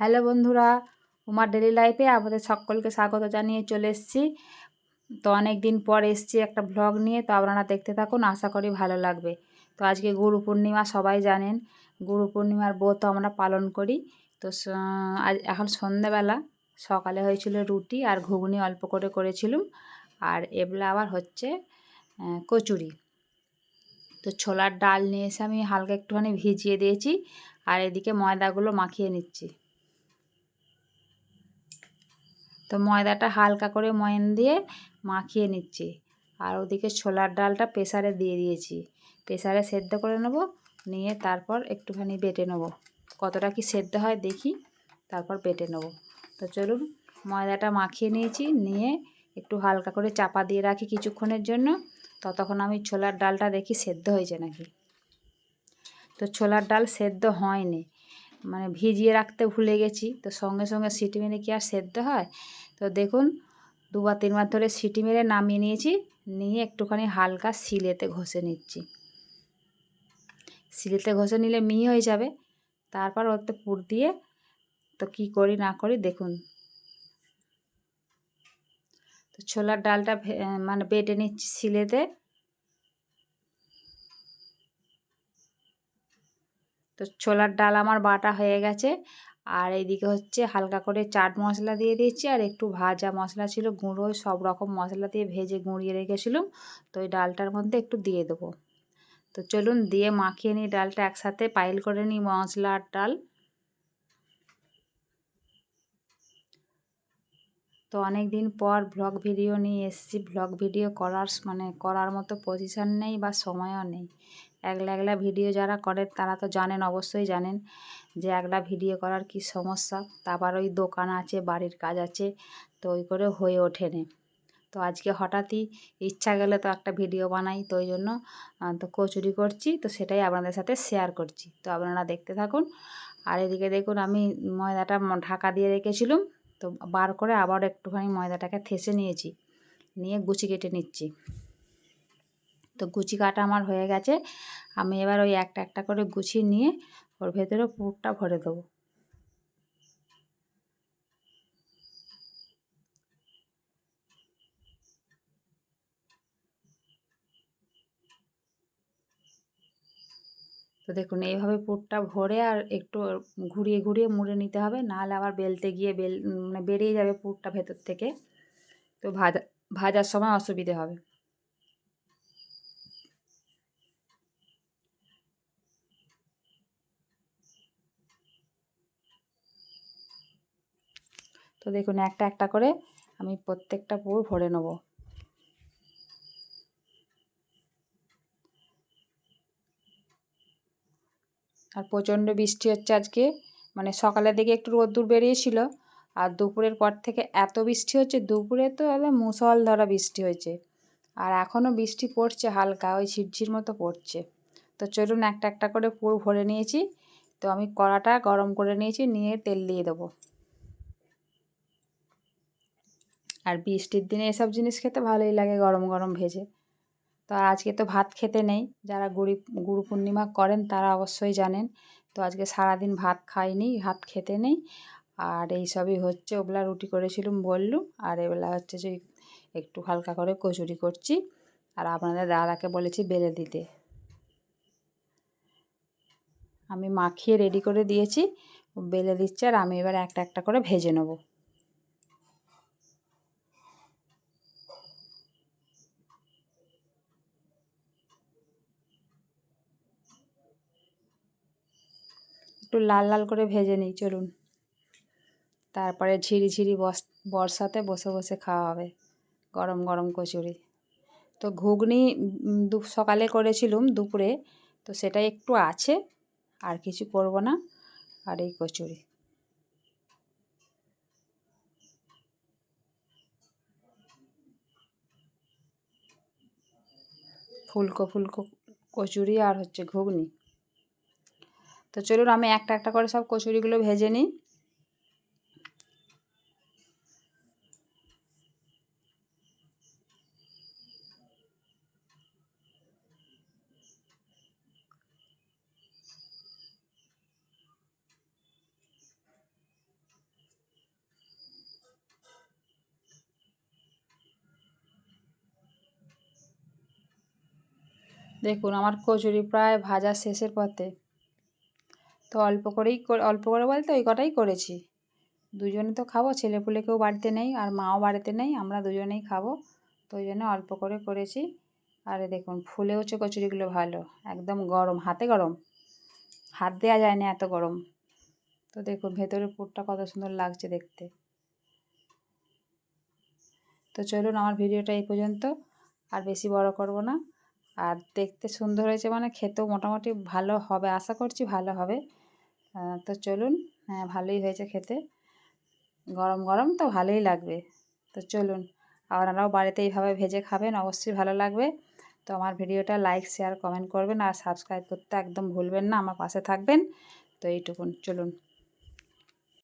Hello বন্ধুরা, উমার daily লাইফে আমাদের সকলকে স্বাগত জানিয়ে চলে এসেছি। তো অনেক দিন পর এসছি একটা ব্লগ নিয়ে, তো আপনারা দেখতে থাকুন, আশা করি ভালো লাগবে। তো আজকে গুরু পূর্ণিমা, সবাই জানেন, গুরু পূর্ণিমার ব্রত আমরা পালন করি। তো আজ এখন সন্ধ্যাবেলা সকালে হয়েছিল রুটি আর ঘুগনি অল্প করে করেছিলাম, আর এবলা আবার হচ্ছে কচুরি। তো ছোলার ডাল নিয়ে এসে আমি হালকা একটুখানি ভিজিয়ে দিয়েছি, আর এদিকে ময়দাগুলো মাখিয়ে নিচ্ছি। তো ময়দাটা হালকা করে ময়ন দিয়ে মাখিয়ে নিচ্ছি। আর ওদিকে ছোলার ডালটা প্রেসারে দিয়ে দিয়েছি। প্রেসারে সেদ্ধ করে নেব, নিয়ে তারপর একটুখানি বেটে নেব। কতটা কি সেদ্ধ হয় দেখি, তারপর বেটে নেব। তো চলুন, ময়দাটা মাখিয়ে নিয়েছি, নিয়ে একটু হালকা করে চাপা দিয়ে রাখি কিছুক্ষণের জন্য। ততক্ষণ আমি ছোলার ডালটা দেখি সেদ্ধ হয়েছে নাকি। তো ছোলার ডাল সেদ্ধ হয়নি। মানে ভিজিয়ে রাখতে ভুলে গেছি। তো সঙ্গে সঙ্গে সিটি মেরে কি আর সেদ্ধ হয়? তো দেখুন, দুবার তিনবার ধরে সিটি মেরে নামিয়ে নিয়েছি, নিয়ে একটুখানি হালকা শিলেতে ঘষে নিচ্ছি। শিলেতে ঘষে নিলে মিহি হয়ে যাবে, তারপর ওতে পুর দিয়ে তো কি করি না করি দেখুন। তো ছোলার ডালটা মানে বেটে নিচ্ছি শিলেতে তো ছোলার ডাল আমার বাটা হয়ে গেছে আর এইদিকে হচ্ছে হালকা করে চাট মশলা দিয়ে দিয়েছি, আর একটু ভাজা মশলা ছিল, গুঁড়ো সব রকম মশলা দিয়ে ভেজে গুঁড়িয়ে রেখেছিলাম। তো ওই ডালটার মধ্যে একটু দিয়ে দেবো। তো চলুন দিয়ে মাখিয়ে নিই ডালটা একসাথে পাইল করে নিই মশলা আর ডাল। তো অনেক দিন পর ভ্লগ ভিডিও নিয়ে এসেছি। ব্লগ ভিডিও করার মানে করার মতো পজিশান নেই বা সময়ও নেই। একলা একলা ভিডিও যারা করে তারা তো জানেন, অবশ্যই জানেন যে একলা ভিডিও করার কি সমস্যা। তারপর ওই দোকান আছে, বাড়ির কাজ আছে, তো ওই করে হয়ে ওঠেনি। তো আজকে হঠাৎই ইচ্ছা গেলে তো একটা ভিডিও বানাই, তো ওই জন্য তো কচুরি করছি, তো সেটাই আপনাদের সাথে শেয়ার করছি। তো আপনারা দেখতে থাকুন। আর এদিকে দেখুন, আমি ময়দাটা ঢাকা দিয়ে রেখেছিলাম, তো বার করে আবার একটুখানি ময়দাটাকে থেসে নিয়েছি, নিয়ে গুছি কেটে নিচ্ছি। তো গুচি কাটা আমার হয়ে গেছে। আমি এবার ওই একটা একটা করে গুছিয়ে নিয়ে ওর ভেতরে পুরটা ভরে দেবো। তো দেখুন, এইভাবে পুরটা ভরে আর একটু ঘুরিয়ে ঘুরিয়ে মুড়ে নিতে হবে। নাহলে আবার বেলতে গিয়ে বেল মানে বেরিয়ে যাবে পুরটা ভেতর থেকে। তো ভাজা, ভাজার সময় অসুবিধে হবে। তো দেখুন, একটা একটা করে আমি প্রত্যেকটা পুর ভরে নেব। আর প্রচণ্ড বৃষ্টি হচ্ছে আজকে। মানে সকালের দিকে একটু রোদ্দুর বেরিয়েছিল, আর দুপুরের পর থেকে এত বৃষ্টি হচ্ছে, দুপুরে তো একদম মুসল ধরা বৃষ্টি হয়েছে। আর এখনও বৃষ্টি পড়ছে হালকা, ওই ঝিরঝির মতো পড়ছে। তো চলুন, একটা একটা করে পুর ভরে নিয়েছি। তো আমি কড়াটা গরম করে নিয়েছি, নিয়ে তেল দিয়ে দেবো। আর বৃষ্টির দিনে এসব জিনিস খেতে ভালোই লাগে গরম গরম ভেজে। তো আজকে তো ভাত খেতে নেই। যারা গুড়ি গুরু পূর্ণিমা করেন তারা অবশ্যই জানেন। তো আজকে সারাদিন ভাত খাইনি, ভাত খেতে নেই। আর এই সবই হচ্ছে ওগুলা রুটি করেছিলাম বললুম আর এবেলা হচ্ছে যে একটু হালকা করে কচুরি করছি। আর আপনাদের দাদাকে বলেছি বেলে দিতে। আমি মাখিয়ে রেডি করে দিয়েছি। বেলে দিচ্ছে আর আমি এবার একটা একটা করে ভেজে নেব। একটু লাল লাল করে ভেজে নিই, চলুন। তারপরে ঝিরি ঝিরি বর্ষাতে বসে বসে খাওয়া হবে, গরম গরম কচুরি। তো ঘুগনি দু, সকালে করেছিলুম দুপুরে, তো সেটা একটু আছে, আর কিছু করব না, আর এই কচুরি। ফুলকো ফুলকো কচুরি আর হচ্ছে ঘুগনি। তো চলুন আমি একটা একটা করে সব কচুরিগুলো ভেজে নিই। দেখুন আমার কচুরি প্রায় ভাজা শেষের পথে। তো অল্প করেই কর- অল্প করে বলতে ওই কটাই করেছি। দুজনে তো খাব, ছেলেপুলে কেউ বাড়িতে নেই আর মাও বাড়িতে নেই, আমরা দুজনেই খাব। তো ওই জন্য অল্প করে করেছি। আর দেখুন দেখুন ফুলেওছে কচুরিগুলো ভালো, একদম গরম, হাতে গরম। হাত দেওয়া যায় না এত গরম। তো দেখুন, ভেতরের পুরটা কত সুন্দর লাগছে দেখতে। তো চলুন, আমার ভিডিওটা এই পর্যন্ত। আর বেশি বড় করব না। আর দেখতে সুন্দর হয়েছে মানে খেতেও মোটামুটি ভালো হবে, আশা করছি ভালো হবে। তো চলুন হ্যাঁ ভালোই হয়েছে খেতে। গরম গরম তো ভালোই লাগবে। তো চলুন আপনারাও বাড়িতে এইভাবে ভেজে খাবেন, অবশ্যই ভালো লাগবে। তো আমার ভিডিওটা লাইক শেয়ার কমেন্ট করবেন আর সাবস্ক্রাইব করতে একদম ভুলবেন না, আমার পাশে থাকবেন। তো এইটুকুন, চলুন।